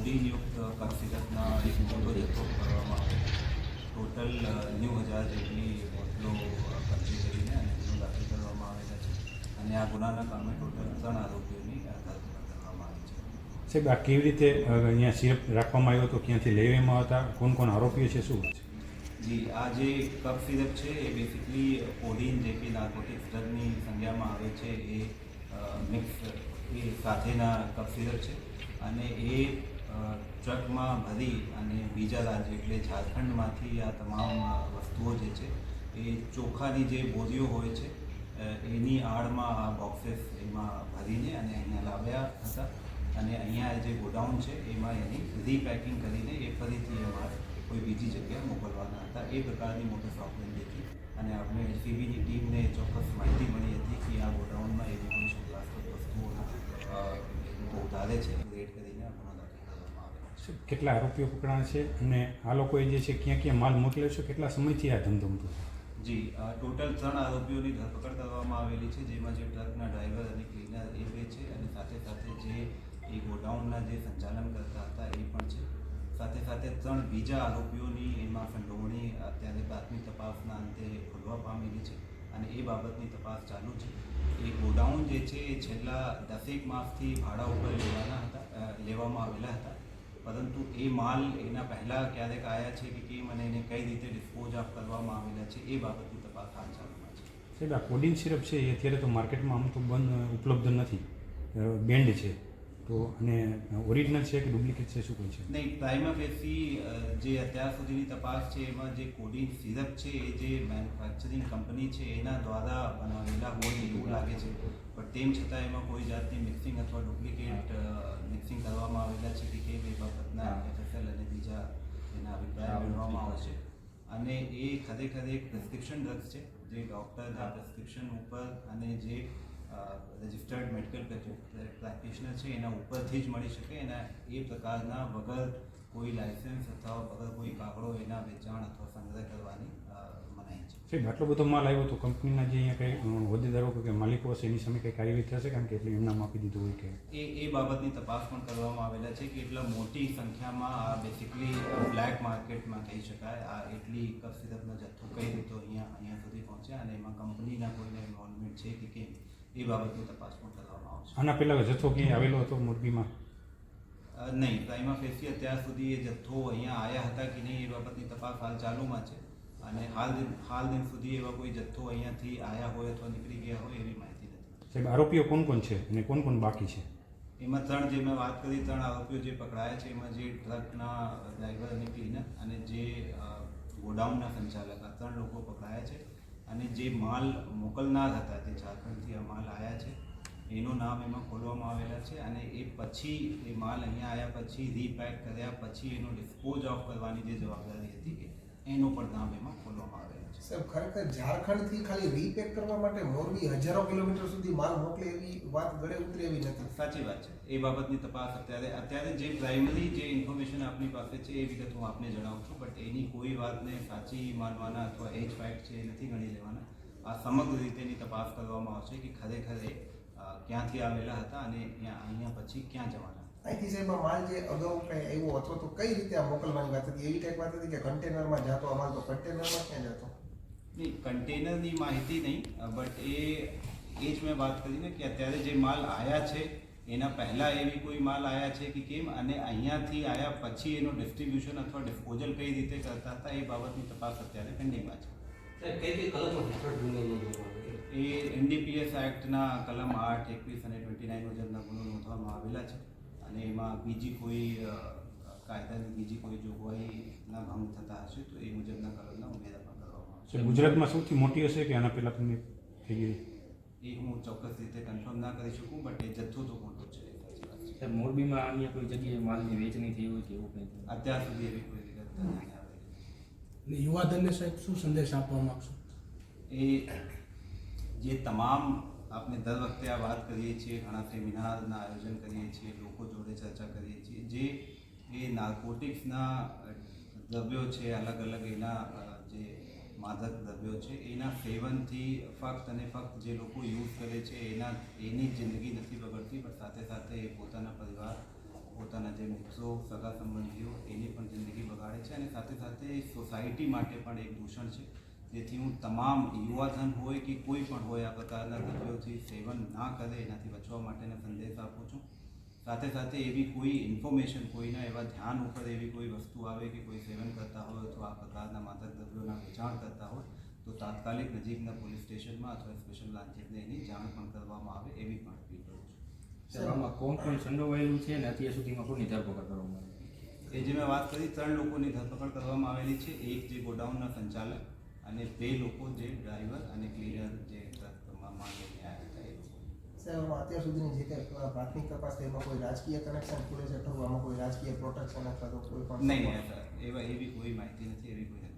કોડિનયુક્ત કફ સિરપના એક મોટો જથ્થો કરવામાં ટોટલ નેવું હજાર જેટલી બોટલો કબજે કરીને અને ગુનો દાખલ કરવામાં આવેલા છે. અને આ ગુનાના કારણે ટોટલ ત્રણ આરોપીઓની ધરપકડ કરવામાં આવી છે. સાહેબ આ કેવી રીતે અહીંયા સિરપ રાખવામાં આવ્યો હતો ક્યાંથી લેવામાં હતા? કોણ કોણ આરોપીઓ છે? શું છે? જી આ જે કપ સિરપ છે એ બેસિકલી કોડિન જે કે નાર્કોટિક્સ ડ્રગની સંજ્ઞામાં આવે છે. એ મિક્સ એ સાથેના કપ સિરપ છે. અને એ ટ્રકમાં ભરી અને બીજા રાજ્ય એટલે ઝારખંડમાંથી આ તમામ વસ્તુઓ જે છે, એ ચોખાની જે બોરીઓ હોય છે એની આડમાં આ બોક્સેસ એમાં ભરીને અને અહીંયા લાવ્યા હતા. અને અહીંયા જે ગોડાઉન છે, એમાં એની રીપેકિંગ કરીને એ ફરીથી અમારે કોઈ બીજી જગ્યાએ મોકલવાના હતા. એ પ્રકારની મોટર સોફ્ટવેર દેખી અને આપણે એસીબીની ટીમને ચોક્કસ માહિતી મળી હતી કે આ ગોડાઉનમાં એવી કોઈ શોધાસ્પદ વસ્તુઓના અ, લોકો ઉતારે છે રેડ કરીને આ ગુનો દાખલ કરવામાં આવે છે શું કેટલા આરોપીઓ પકડાયા છે અને આ લોકોએ જે છે, ક્યાં ક્યાં માલ મોકલ્યો છે, કેટલા સમયથી આ ધંધો હતો જી ટોટલ ત્રણ આરોપીઓની ધરપકડ કરવામાં આવેલી છે, જેમાં જે ટ્રકના ડ્રાઈવર અને ક્લીનર એ બે છે અને સાથે સાથે જે એ ગોડાઉનના જે સંચાલન કરતા હતા એ પણ છે. સાથે સાથે ત્રણ બીજા આરોપીઓની એમાં સંડોવણી અત્યારે પ્રાથમિક તપાસના અંતે ખોલવા પામેલી છે અને એ બાબતની તપાસ ચાલુ છે. એ ગોડાઉન જે છે એ છેલ્લા દસેક માસથી ભાડા ઉપર લેવાના હતા લેવામાં આવેલા હતા. પરંતુ એ માલ એના પહેલાં ક્યારેક આવ્યા છે કે કેમ અને એને કઈ રીતે ડિસ્પોઝ ઓફ કરવામાં આવેલા છે એ બાબતની તપાસ હાલ ચાલુમાં છે. સાહેબ, આ કોડિન સિરપ છે એ અત્યારે તો માર્કેટમાં આમ તો બંધ, ઉપલબ્ધ નથી. બેન્ડ છે. તો અને ઓરિજિનલ છે કે ડુપ્લિકેટ છે શું કોઈ છે? નહીં પ્રાઇમા ફેસી જે અત્યાર સુધીની તપાસ છે એમાં જે કોડિંગ સિરપ છે એ જે મેન્યુફેક્ચરિંગ કંપની છે એના દ્વારા બનાવેલા હોય એવું લાગે છે. પણ તેમ છતાં એમાં કોઈ જાતની મિક્સિંગ અથવા ડુપ્લિકેટ મિક્સિંગ કરવામાં આવેલા છે કે કેમ એ બાબતના એફએસએલ અને બીજા એના અભિપ્રાય મેળવવામાં છે. અને એ ખરેખર એક પ્રિસ્ક્રિપ્શન ડ્રગ્સ છે જે ડૉક્ટર આ પ્રિસ્ક્રિપ્શન ઉપર અને જે રજિસ્ટર્ડ મેડિકલ પ્રેક્ટિશનર છે એના ઉપરથી જ મળી શકે. એના એ પ્રકારના વગર કોઈ લાયસન્સ અથવા વગર કોઈ કાગળો એના વેચાણ અથવા સંગ્રહ કરવાની મનાઈ છે. સાહેબ આટલો બધો માલ આવ્યો તો કંપનીના જે અહીંયા કંઈ હોદ્દેદારો કે માલિકો હશે એની સામે કંઈ કાર્યવાહી થશે? કારણ કે એટલે એમના આપી દીધું હોય કે? એ એ બાબતની તપાસ પણ કરવામાં આવેલા છે કે એટલા મોટી સંખ્યામાં આ બેસિકલી બ્લેક માર્કેટમાં કહી શકાય આ એટલી કફ સિરપનો જથ્થો કઈ રીતે અહીંયા અહીંયા સુધી પહોંચ્યા અને એમાં કંપનીના કોઈને ઇન્વોલ્વમેન્ટ છે કે કેમ? એ બાબતની તપાસ પણ કરવામાં આવશે. આના પહેલાં જથ્થો ક્યાંય આવેલો હતો મોરબીમાં? નહીં પ્રાઇમા ફેસી અત્યાર સુધી એ જથ્થો અહીંયા આવ્યા હતા કે નહીં એ બાબતની તપાસ હાલ ચાલુમાં છે. અને હાલ દિન હાલ દિન સુધી એવા કોઈ જથ્થો અહીંયાથી આવ્યા હોય અથવા નીકળી ગયા હોય એવી માહિતી નથી. સાહેબ આરોપીઓ કોણ કોણ છે અને કોણ કોણ બાકી છે? એમાં ત્રણ જે મેં વાત કરી ત્રણ આરોપીઓ જે પકડાયા છે એમાં જે ટ્રકના ડ્રાઈવર અને ક્લીનર અને જે ગોડાઉનના સંચાલક આ ત્રણ લોકો પકડાયા છે. અને જે માલ મોકલનાર હતા, જે ઝારખંડથી આ માલ આવ્યા છે, એનું નામ એમાં ખોલવામાં આવેલા છે અને એ પછી એ માલ અહીંયા આવ્યા પછી રીપેક કર્યા પછી એનો ડિસ્પોઝ ઓફ કરવાની જે જવાબદારી હતી એનું પણ નામ એમાં ખોલવામાં આવેલું સાહેબ ખરેખર ઝારખંડથી ખાલી રીપેક કરવા માટે મોરબી હજારો કિલોમીટર સુધી માલ મોકલે એવી વાત ગળે ઉતરે એવી નથી. સાચી વાત છે. એ બાબતની તપાસ અત્યારે અત્યારે જે પ્રાઇમરી જે ઇન્ફોર્મેશન આપની પાસે છે એ વિગત હું આપને જણાવું છું બટ એની કોઈ વાતને સાચી માનવાના અથવા એજ ફાઇટ ફેક્ટ છે એ નથી ગણી લેવાના. આ સમગ્ર રીતેની તપાસ કરવામાં આવશે કે ખરેખર એ ક્યાંથી આવેલા હતા અને અહીંયા પછી ક્યાં જવાના. અહીંથી સાહેબ માલ જે અગાઉ કંઈ આવ્યો અથવા તો કઈ રીતે આ મોકલવાની વાત હતી? એવી કંઈક વાત હતી કે કન્ટેનરમાં જતો અમાર તો કન્ટેનરમાં ક્યાં જતો? નહીં કન્ટેનરની માહિતી નહીં બટ એ એ જ મેં વાત કરી ને કે અત્યારે જે માલ આવ્યા છે એના પહેલાં એવી કોઈ માલ આવ્યા છે કે કેમ અને અહીંયાથી આવ્યા પછી એનું ડિસ્ટ્રીબ્યુશન અથવા ડિસ્પોઝલ કઈ રીતે કરતા હતા એ બાબતની તપાસ અત્યારે પેન્ડિંગમાં છે એ એનડીપીએસ એક્ટના કલમ આઠ એકવીસ અને ટ્વેન્ટી નાઇન મુજબના ગુનો નોંધવામાં આવેલા છે અને એમાં બીજી કોઈ કાયદાની બીજી કોઈ જોગવાઈના ભંગ થતા હશે તો એ મુજબના કલમના ઉમેરા ગુજરાતમાં સૌથી મોટી હશે કે આના પહેલાં તમને થઈ ગઈ? એ હું ચોક્કસ રીતે કન્ફર્મ ના કરી શકું બટ એ જથ્થો તો મોટો છે. મોરબીમાં અન્ય કોઈ જગ્યાએ માલની વેચણી થઈ હોય કે એવું કંઈ અત્યાર સુધી એવી કોઈ વિગત યુવાધનને સાહેબ શું સંદેશ આપવા માગશો? એ જે તમામ આપણે દર વખતે આ વાત કરીએ છીએ ઘણા સેમિનારના આયોજન કરીએ છીએ લોકો જોડે ચર્ચા કરીએ છીએ જે એ નાર્કોટિક્સના દ્રવ્યો છે અલગ અલગ એના જે માદક દ્રવ્યો છે, એના સેવનથી ફક્ત અને ફક્ત જે લોકો યુઝ કરે છે, એના, એની જિંદગી નથી બગડતી, પણ સાથે સાથે એ પોતાના પરિવાર, પોતાના જે મિત્રો, સગા સંબંધીઓ, એની પણ જિંદગી બગાડે છે અને સાથે સાથે સોસાયટી માટે પણ એક દૂષણ છે. જેથી હું તમામ યુવાધન હોય કે કોઈ પણ હોય આ પ્રકારના દ્રવ્યોથી સેવન ના કરે, એનાથી બચવા માટેનો સંદેશ આપું છું. સાથે સાથે એવી કોઈ ઇન્ફોર્મેશન કોઈના એવા ધ્યાન ઉપર એવી કોઈ વસ્તુ આવે કે કોઈ સેવન કરતા હોય અથવા આ પ્રકારના માદક દ્રવ્યોના વેચાણ કરતા હોય તો તાત્કાલિક નજીકના પોલીસ સ્ટેશનમાં અથવા સ્પેશિયલ લાંચેટને એની જાણ પણ કરવામાં આવે એવી પણ અપીલ કરું છું. આમાં કોણ કોણ સંડોવાયેલું છે અને અત્યાર સુધીમાં કોની ધરપકડ કરવામાં આવી એ જે મેં વાત કરી ત્રણ લોકોની ધરપકડ કરવામાં આવેલી છે. એક જે ગોડાઉનના સંચાલક અને બે લોકો જે ડ્રાઈવર અને ક્લીનર જે ટ્રકમાં માલ લઈને આવ્યા હતા સાહેબ અત્યાર સુધીની જે કંઈ પ્રાથમિક તપાસ છે એમાં કોઈ રાજકીય કનેક્શન ખુલે છે ખરું આમાં કોઈ રાજકીય પ્રોટેક્શન અથવા તો કોઈ પણ નહીં એવા એવી કોઈ માહિતી નથી એવી કોઈ